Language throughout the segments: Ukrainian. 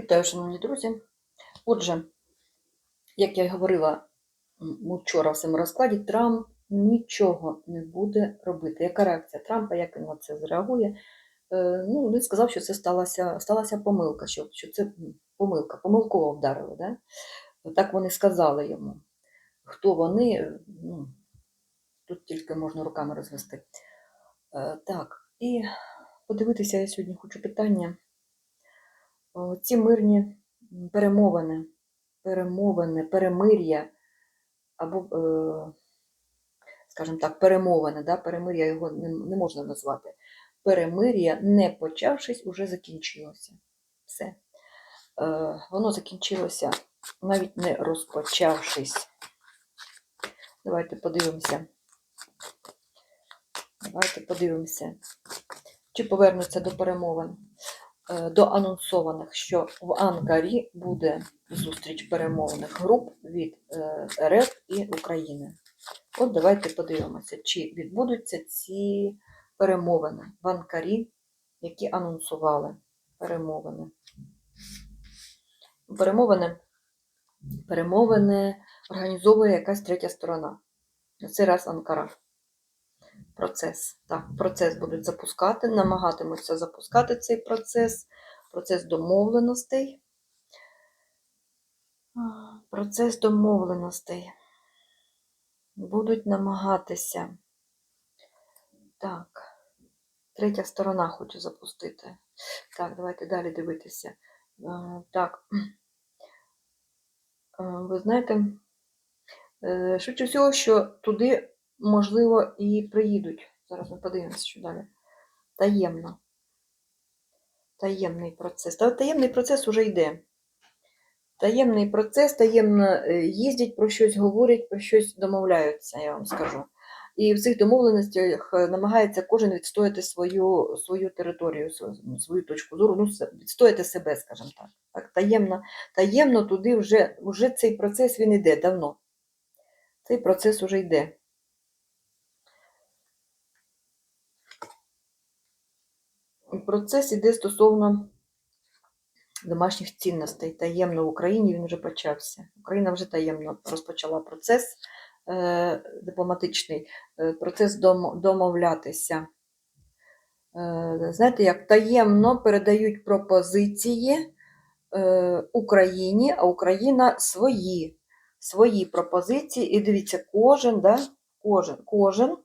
Вітаю, шановні друзі. Отже, як я й говорила вчора в цьому розкладі, Трамп нічого не буде робити. Яка реакція Трампа, як він на це зреагує? Е, Ну, він сказав, що це сталася, сталася помилка, що, що це помилка, помилково вдарили. Да? Так вони сказали йому. Хто вони, ну, тут тільки можна руками розвести. Е, Так, і подивитися я сьогодні хочу питання. Ці мирні перемовини, перемовини, перемир'я, або, е, скажімо так, перемовини, да? перемир'я його не, не можна назвати. Перемир'я, не почавшись, уже закінчилося. Все. Е, Воно закінчилося, навіть не розпочавшись. Давайте подивимося. Давайте подивимося, чи повернуться до перемовин е, до анонсованих, що в Анкарі буде зустріч перемовних груп від е, РФ і України. От давайте подивимося, чи відбудуться ці перемовини в Анкарі, які анонсували перемовини. Перемовини, перемовини організовує якась третя сторона. На цей раз Анкара. Процес. Так, процес будуть запускати, намагатимуться запускати цей процес, процес домовленостей. Процес домовленостей. Будуть намагатися. Так, третя сторона хочу запустити. Так, давайте далі дивитися. Так. Ви знаєте, е, швидше всього, що туди, можливо, і приїдуть. Зараз ми подивимося, що далі. Таємно. Таємний процес. Та таємний процес уже йде. Таємний процес, таємно е, їздять, про щось говорять, про щось домовляються, я вам скажу. І в цих домовленостях е, намагається кожен відстояти свою, свою територію, свою, точку зору, ну, відстояти себе, скажімо так. так таємно, таємно туди вже, вже цей процес він йде давно. Цей процес уже йде. Процес іде стосовно домашніх цінностей. Таємно в Україні він вже почався. Україна вже таємно розпочала процес е, дипломатичний, е, процес дом, домовлятися. Е, знаєте, як таємно передають пропозиції Україні, а Україна свої, свої пропозиції. І дивіться, кожен, да, кожен, кожен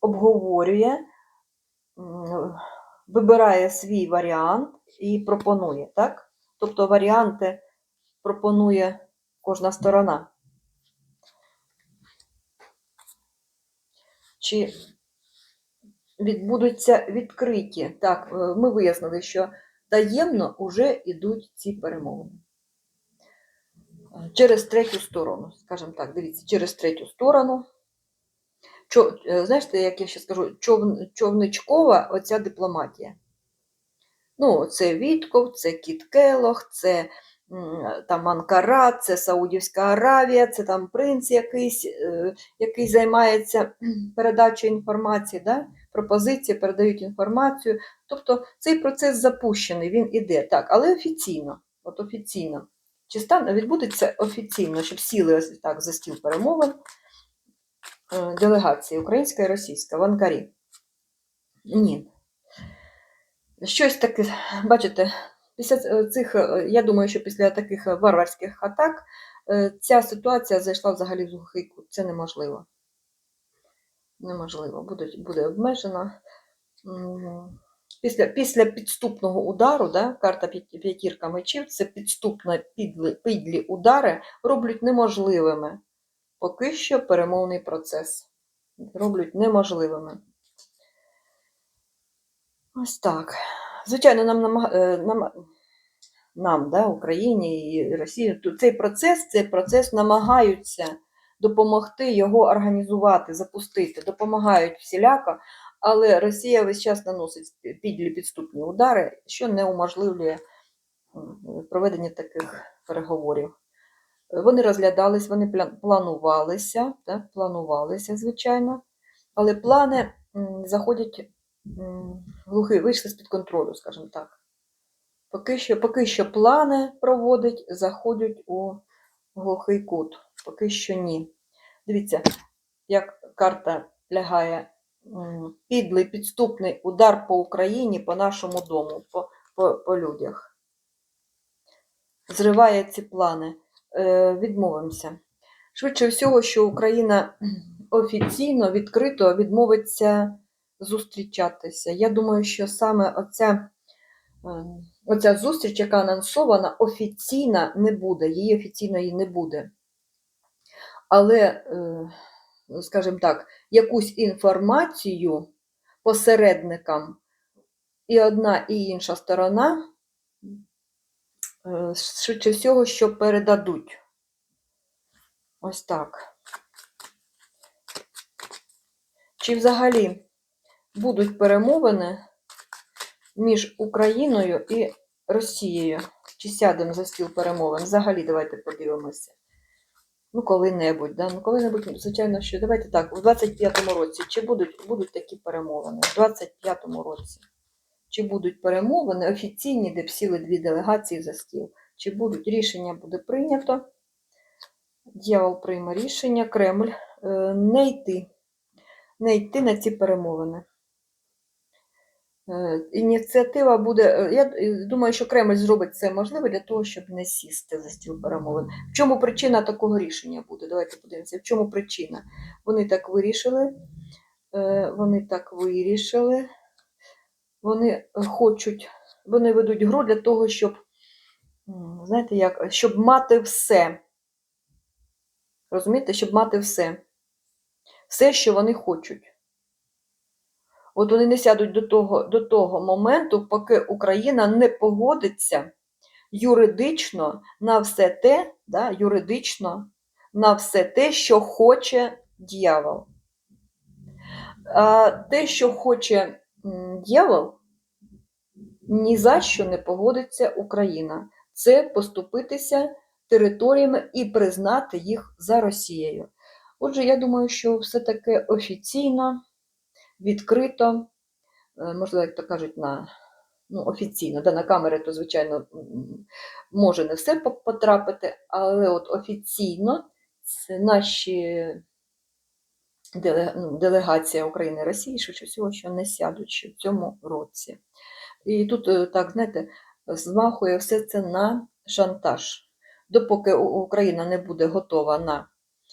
обговорює вибирає свій варіант і пропонує, так? Тобто варіанти пропонує кожна сторона. Чи відбудуться відкриті? Так, е, ми вияснили, що таємно вже йдуть ці перемовини. Е, Через третю сторону, скажімо так, дивіться, через третю сторону. Чо, е, знаєте, як я ще скажу, човн, човничкова оця дипломатія. Ну, це Вітков, це Кіт Келох, це там Анкара, це Саудівська Аравія, це там принц якийсь, е, який займається передачею інформації, да? пропозиції, передають інформацію. Тобто цей процес запущений, він іде, так, але офіційно. От офіційно. Чи стане, відбудеться офіційно, щоб сіли ось так за стіл перемовин делегації українська і російська в Анкарі? Ні. Щось таке, бачите, після цих, е, я думаю, що після таких е, варварських атак е, ця ситуація зайшла взагалі в глухий. Це неможливо. Неможливо. Буде, буде обмежено. М, Після, після підступного удару, да, карта п'ятірка мечів, це підступно підлі, підлі удари роблять неможливими. Поки що перемовний процес. Роблять неможливими. Ось так. Звичайно, нам, е, нам, нам да, Україні і Росії, цей процес, цей процес намагаються допомогти його організувати, запустити, допомагають всіляко, але Росія весь час наносить підлі підступні удари, що не уможливлює проведення таких переговорів. Вони розглядались, вони планувалися, так, планувалися, звичайно, але плани заходять глухи, вийшли з-під контролю, скажімо так. Поки що, поки що плани проводить, заходять у глухий кут. Поки що ні. Дивіться, як карта лягає. Підлий підступний удар по Україні, по нашому дому, по, по, по людях. Зриває ці плани. Е, відмовимося. Швидше всього, що Україна офіційно, відкрито відмовиться зустрічатися. Я думаю, що саме оця, е, оця зустріч, яка анонсована, офіційна не буде, її офіційної не буде. Але, е, скажімо так, якусь інформацію посередникам і одна, і інша сторона, швидше всього, що передадуть. Ось так. Чи взагалі будуть перемовини між Україною і Росією? Чи сядемо за стіл перемовин? Взагалі, давайте подивимося. Ну, коли-небудь, да? ну, коли-небудь, звичайно, що. Давайте так, у 25-му році, чи будуть, будуть такі перемовини? В 25-му році. Чи будуть перемовини офіційні, де б сіли дві делегації за стіл? Чи будуть рішення буде прийнято? Дьявол прийме рішення, Кремль е, не йти, не йти на ці перемовини. Е, Ініціатива буде. е, Я думаю, що Кремль зробить це можливе для того, щоб не сісти за стіл перемовин. В чому причина такого рішення буде? Давайте подивимося. В чому причина? Вони так вирішили. Вони так вирішили. Вони хочуть, вони ведуть гру для того, щоб, знаєте, як, щоб мати все. Розумієте, щоб мати все. Все, що вони хочуть. От вони не сядуть до того, до того моменту, поки Україна не погодиться юридично на все те, да, юридично на все те, що хоче дьявол. Те, що хоче дьявол, ні за що не погодиться Україна. Це поступитися територіями і признати їх за Росією. Отже, я думаю, що все-таки офіційно, відкрито, е, можливо, як то кажуть, на ну, офіційно, да, на камери, то, звичайно, може не все потрапити, але от офіційно наші делегація України Росії, швидше всього, що не сядуть ще в цьому році. І тут, е, так, знаєте, змахує все це на шантаж. Допоки Україна не буде готова на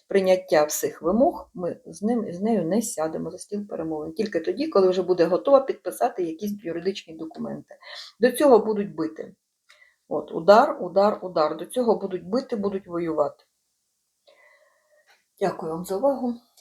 прийняття всіх вимог, ми з ним з нею не сядемо за стіл перемовин. Тільки тоді, коли вже буде готова підписати якісь юридичні документи. До цього будуть бити. От, удар, удар, удар. До цього будуть бити, будуть воювати. Дякую вам за увагу.